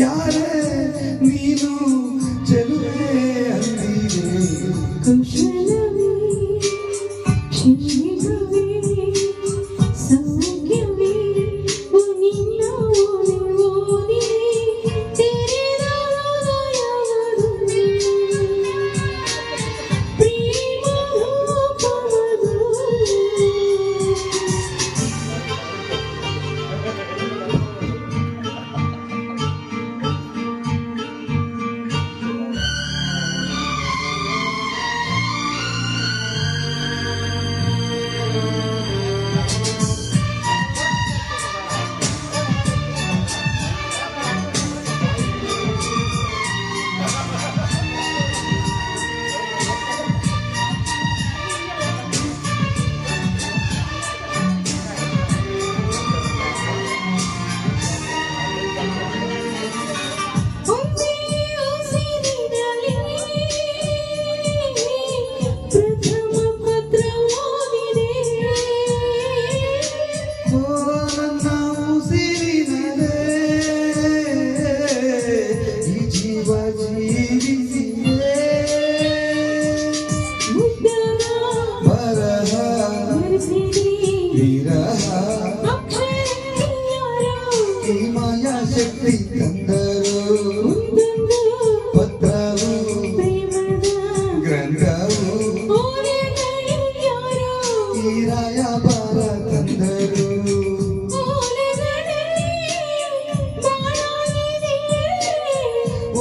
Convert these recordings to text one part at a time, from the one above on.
yare neenu chelave andide kushalavi shree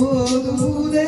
ಓದುವುದೇ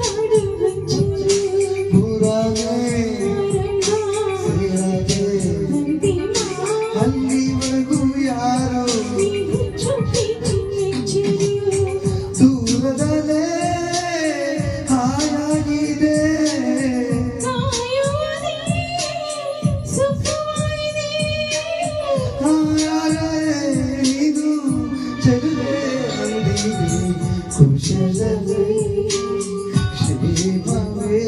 కుశలవే క్షేమవే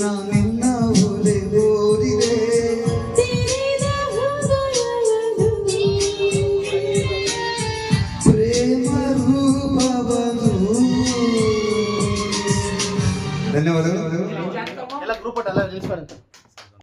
నా నిన్న ఓరే ఓరిరే ప్రేమ రూపవను ధన్యవాదాలు ఎలా గ్రూప్ అలా చేసుకోవాలి